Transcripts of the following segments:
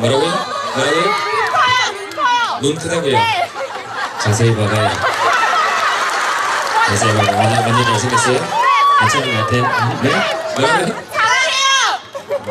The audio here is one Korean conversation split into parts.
뭐라고요? 뭐라고요? 눈 크다고요? 네. 자세히 봐봐요. 자세히 봐봐. 완전, 완전 잘생겼어요? 괜찮은 것 같아요? 네? 뭐라고요?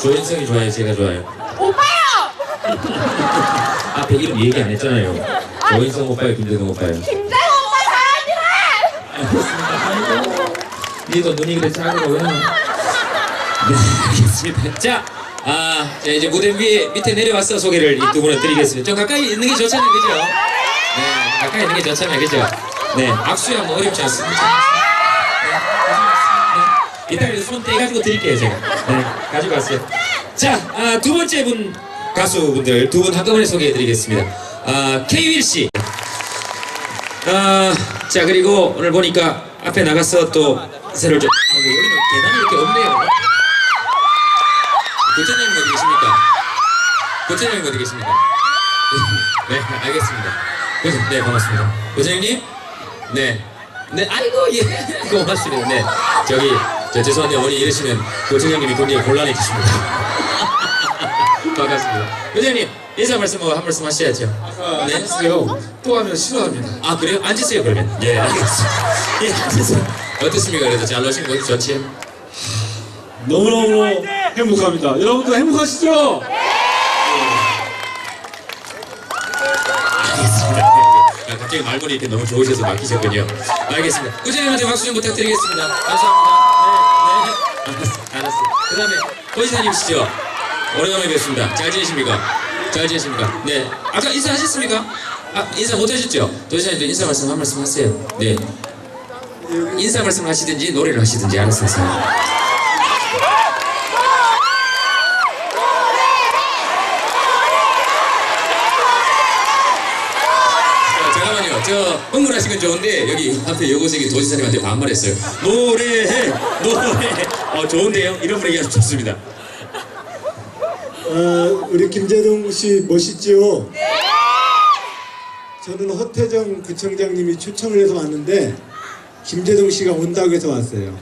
조인성이 좋아요? 제가 좋아요? 오빠요. 앞에 이름 얘기 안 했잖아요. 조인성 오빠요? 김대동 오빠요? 김대호 오빠 사랑해. 니도 눈이 그래 작은 거왜 네, 알겠습니다. 자, 아, 자, 이제 무대 위에 밑에 내려와서 소개를 이 두 분을 드리겠습니다. 좀 가까이 있는 게 좋잖아요, 그죠? 네, 가까이 있는 게 좋잖아요, 그죠? 네, 악수야 뭐 어렵지 않습니다. 네, 이따 손 떼가지고 드릴게요, 제가. 네, 가지고 왔어요. 자, 아, 두 번째 분 가수분들 두 분 한꺼번에 소개해 드리겠습니다. 아, K-윌 씨. 아, 자 그리고 오늘 보니까 앞에 나가서 또 새로 좀 아이고 여기는 계단이 이렇게 없네 부처님 어디 계십니까? 네 알겠습니다. 부처- 네 반갑습니다. 부처님 네. 네, 아이고, 예, 고맙습니다. 네, 저기, 저 죄송한데, 어머니 이러시면, 고천형님이 굉장히 곤란해지십니다. 반갑습니다. 부장님, 인사 말씀 뭐한 말씀 하셔야죠. 네. 하세요. 또 하면 싫어합니다. 아 그래요? 앉으세요 그러면 예 알겠습니다 예 앉으세요 어떻습니까 그래도 잘 오신 거 좋지요? 너무너무 행복합니다. 여러분도 행복하시죠? 갑자기 말문이 이렇게 너무 좋으셔서 맡기셨군요. 알겠습니다. 꾸준히한테 박수 좀 부탁드리겠습니다. 감사합니다. 네 네. 알았어 알았어. 그 다음에 호지사님이시죠? 오래간만에 뵙습니다. 잘 지내십니까? 잘 지내십니까? 네. 아까 인사하셨습니까? 아 인사 못하셨죠? 도지사님도 인사 말씀 한 말씀 하세요. 네. 인사 말씀 하시든지 노래를 하시든지 알았어요 자, 저 흥분하신 건 좋은데 여기 앞에 여고생이 도지사님한테 반말했어요. 노래해, 노래해. 어 좋은데요? 이런 분위기 아주 좋습니다. 어, 우리 김재동 씨 멋있죠? 저는 허태정 구청장님이 초청을 해서 왔는데 김재동 씨가 온다고 해서 왔어요.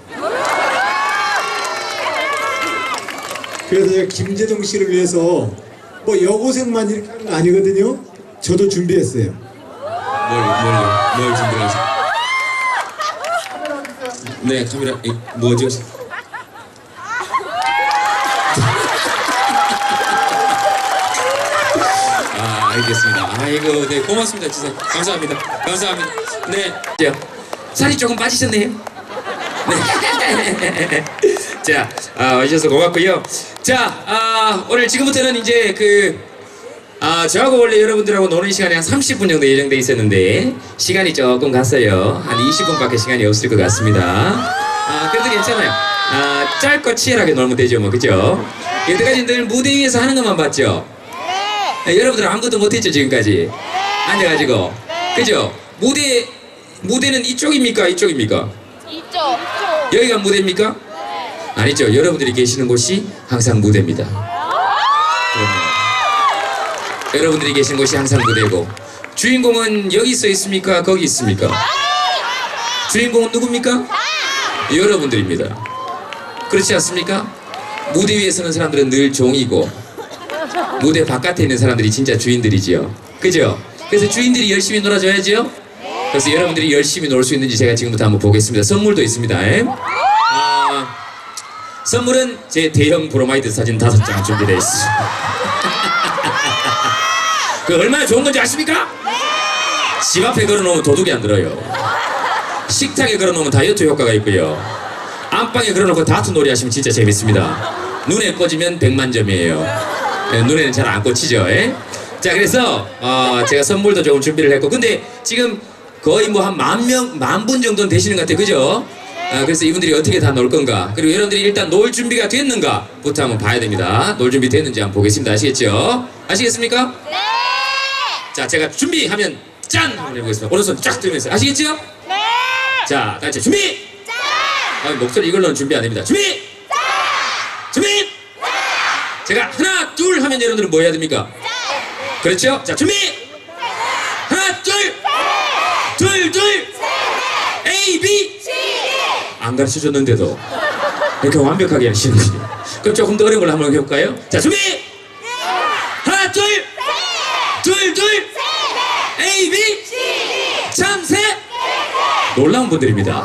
그래서 제가 김재동 씨를 위해서 뭐 여고생만 이렇게 하는 거 아니거든요. 저도 준비했어요. 뭘, 뭘요? 뭘 준비하세요? 네, 카메라, 이, 뭐죠? 아, 알겠습니다. 아이고, 네, 고맙습니다. 진짜 감사합니다. 감사합니다. 네, 자, 살이 조금 빠지셨네요. 네. 자, 아, 와주셔서 고맙고요. 자, 아, 오늘 지금부터는 이제 그, 아, 저하고 원래 여러분들하고 노는 시간이 한 30분 정도 예정돼 있었는데, 시간이 조금 갔어요. 한 20분밖에 시간이 없을 것 같습니다. 아, 그래도 괜찮아요. 아, 짧고 치열하게 놀면 되죠, 뭐, 그죠? 여태까지 늘 무대 위에서 하는 것만 봤죠? 네, 여러분들 아무것도 못했죠, 지금까지? 앉아가지고. 그죠? 무대, 무대는 이쪽입니까? 이쪽입니까? 이쪽. 이쪽. 여기가 무대입니까? 아니죠. 여러분들이 계시는 곳이 항상 무대입니다. 여러분들이 계신 곳이 항상 무대고 주인공은 여기 서 있습니까? 거기 있습니까? 주인공은 누굽니까? 여러분들입니다. 그렇지 않습니까? 무대 위에 서는 사람들은 늘 종이고 무대 바깥에 있는 사람들이 진짜 주인들이지요. 그죠? 그래서 주인들이 열심히 놀아줘야죠. 그래서 여러분들이 열심히 놀 수 있는지 제가 지금부터 한번 보겠습니다. 선물도 있습니다. 예? 아, 선물은 제 대형 브로마이드 사진 다섯 장 준비되어 있습니다. 그 얼마나 좋은 건지 아십니까? 집 앞에 걸어놓으면 도둑이 안 들어요. 식탁에 걸어놓으면 다이어트 효과가 있고요. 안방에 걸어놓고 다트 놀이 하시면 진짜 재밌습니다. 눈에 꽂으면 100만 점이에요. 예, 눈에는 잘 안 꽂히죠. 예? 자, 그래서 어, 제가 선물도 조금 준비를 했고, 근데 지금 거의 뭐 한 만 명, 만 분 정도는 되시는 것 같아요. 그죠? 아, 그래서 이분들이 어떻게 다 놀 건가? 그리고 여러분들이 일단 놀 준비가 됐는가부터 한번 봐야 됩니다. 놀 준비 됐는지 한번 보겠습니다. 아시겠죠? 아시겠습니까? 네. 자, 제가 준비하면 짠! 한번 해보겠습니다. 오른손 쫙 들면서. 아시겠죠? 네. 자, 다 같이 준비! 아, 목소리 이걸로는 준비 안 됩니다. 준비! 준비! 제가 하나, 둘 하면 여러분들은 뭐 해야 됩니까? 그렇죠? 자, 준비! 하나, 둘! 둘, 둘! A, B! 안 가르쳐 줬는데도 이렇게 완벽하게 하시는군요. 그럼 조금 더 어려운 걸 한번 해볼까요? 자, 준비! 하나, 둘! 놀라운 분들입니다.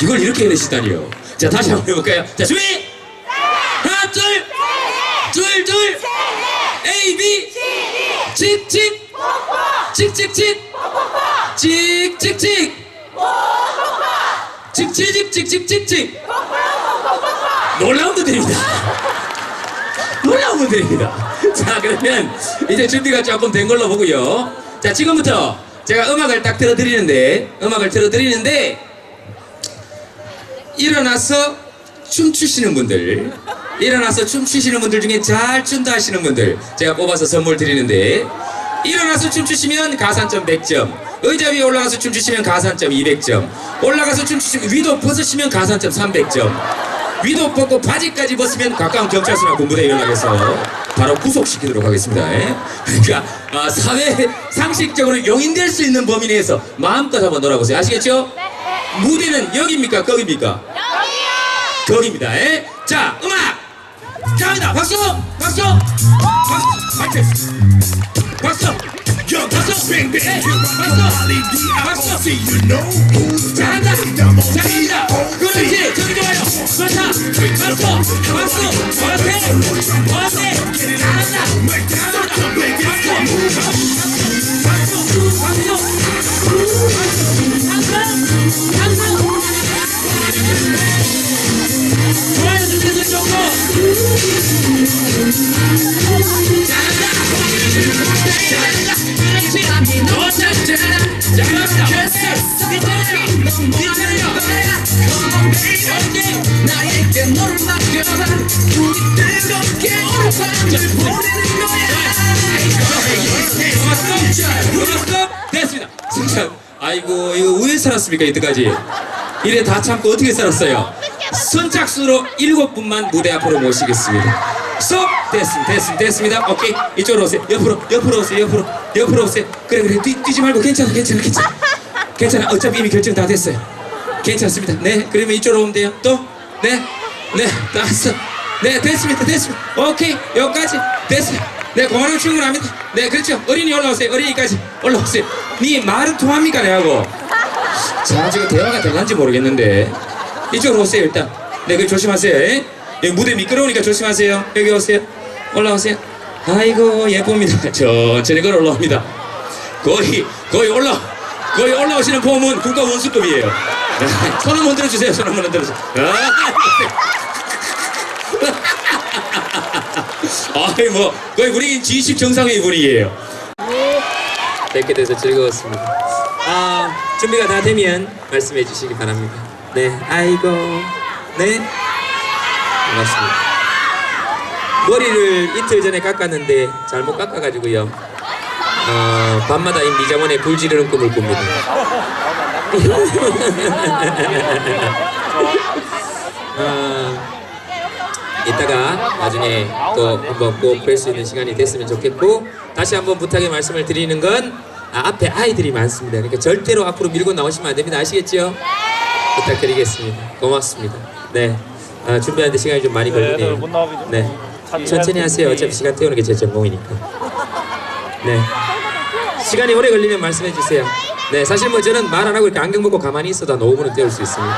이걸 이렇게 해내시다니요. 자, 다시 한번 해볼까요? 자, 준비! 하나, 둘! 둘, 둘! A, B! 칙, 칙! 칙, 칙, 칙! 칙, 칙, 칙! 칙, 칙, 칙, 칙, 칙, 칙, 칙! 놀라운 분들입니다. 놀라운 분들입니다. 자, 그러면 이제 준비가 조금 된 걸로 보고요. 자, 지금부터 제가 음악을 딱 틀어드리는데, 음악을 틀어드리는데, 일어나서 춤추시는 분들, 일어나서 춤추시는 분들 중에 잘 춘다 하시는 분들, 제가 뽑아서 선물 드리는데, 일어나서 춤추시면 가산점 100점, 의자 위에 올라가서 춤추시면 가산점 200점, 올라가서 춤추시면 위도 벗으시면 가산점 300점, 위도 벗고 바지까지 벗으면 가까운 경찰서나 군부대에 연락해서 바로 구속시키도록 하겠습니다. 예? 그러니까 아, 사회 상식적으로 용인될 수 있는 범위 내에서 마음껏 한번 놀아보세요. 아시겠죠? 무대는 여기입니까? 거기입니까? 여기요. 거기입니다. 예? 자, 음악! 갑니다. 박수! 박수! 박수! 박수! 박수! 박수! 네, 박수! 박수! 잘한다! 잘한다! 그렇지! 저기 좋아요! 좋다! 박수! 박수! 어때? 어때? 잘한다! 잘한다! 아이고 이거 왜 살았습니까 이때까지? 이래 다 참고 어떻게 살았어요? 선착순으로 일곱 분만 무대 앞으로 모시겠습니다. 스톱 됐습니다. 됐습니다. 됐습니다. 오케이 이쪽으로 오세요. 옆으로 옆으로 오세요. 옆으로 옆으로 오세요. 그래 그래 뛰, 뛰지 말고 괜찮아 괜찮아 괜찮아 괜찮아 어차피 이미 결정 다 됐어요. 괜찮습니다. 네 그러면 이쪽으로 오면 돼요. 또 네. 네. 네, 됐습니다. 됐습니다. 오케이, 여기까지. 됐어요. 네, 그만하면 충분합니다. 네, 그렇죠. 어린이 올라오세요. 어린이까지 올라오세요. 니 말은 통합니까, 내하고? 자, 지금 대화가 될런지 모르겠는데. 이쪽으로 오세요, 일단. 네, 그 조심하세요. 예? 여기 무대 미끄러우니까 조심하세요. 여기 오세요. 올라오세요. 아이고, 예쁩니다. 천천히 걸어 올라옵니다. 거의, 거의 올라, 거의 올라오시는 폼은 국가 원수급이에요. 손 한번 들어주세요. 손 한번 들어주세요. 아, 아이 뭐 거의 분위기 G10 정상회의 분위기예요. 뵙게 돼서 즐거웠습니다. 아 준비가 다 되면 말씀해 주시기 바랍니다. 네, 아이고, 네, 반갑습니다. 머리를 이틀 전에 깎았는데 잘못 깎아가지고요. 어, 밤마다 이 미장원에 불 지르는 꿈을 꿉니다. 어, 이따가 나중에 또 한번 꼭 뵐 수 있는 시간이 됐으면 좋겠고 다시 한번 부탁의 말씀을 드리는 건 아, 앞에 아이들이 많습니다. 그러니까 절대로 앞으로 밀고 나오시면 안 됩니다. 아시겠죠? 부탁드리겠습니다. 고맙습니다. 네. 아, 준비하는데 시간이 좀 많이 걸리네요. 네. 천천히 하세요. 어차피 시간 태우는 게 제 전공이니까. 네. 시간이 오래 걸리면 말씀해 주세요. 네, 사실 뭐 저는 말 안 하고 이렇게 안경 벗고 가만히 있어도 한 5분은 때울 수 있습니다.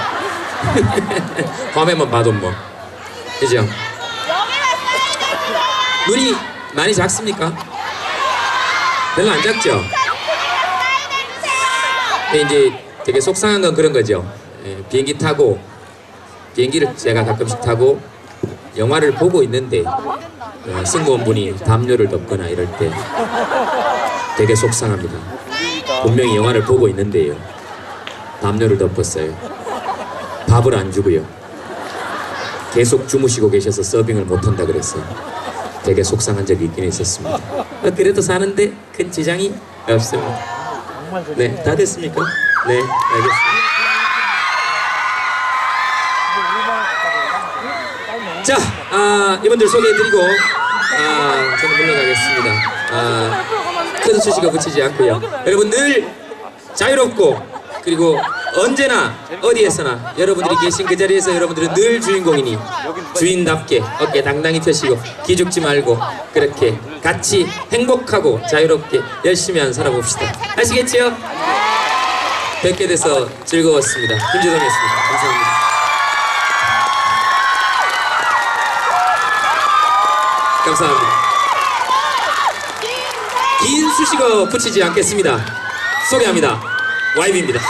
밤에만 봐도 뭐. 그죠? 눈이 많이 작습니까? 별로 안 작죠? 근데 이제 되게 속상한 건 그런 거죠. 예, 비행기 타고 비행기를 제가 가끔씩 타고 영화를 보고 있는데 어, 승무원분이 담요를 덮거나 이럴 때 되게 속상합니다. 분명히 영화를 보고 있는데요. 담요를 덮었어요. 밥을 안 주고요. 계속 주무시고 계셔서 서빙을 못한다 그랬어요. 되게 속상한 적이 있긴 있었습니다. 어, 그래도 사는데 큰 지장이 없습니다. 네, 다 됐습니까? 네, 알겠습니다. 아, 이분들 소개해드리고, 아, 저는 물러가겠습니다. 아, 큰 수식어 붙이지 않고요. 여러분 늘 자유롭고, 그리고 언제나 어디에서나 여러분들이 계신 그 자리에서 여러분들은 늘 주인공이니 주인답게 어깨 당당히 펴시고 기죽지 말고 그렇게 같이 행복하고 자유롭게 열심히 한 살아봅시다. 아시겠지요? 뵙게 돼서 즐거웠습니다. 김재동이었습니다. 감사합니다. 감사합니다. 긴 수식어 붙이지 않겠습니다. 소개합니다. YB입니다.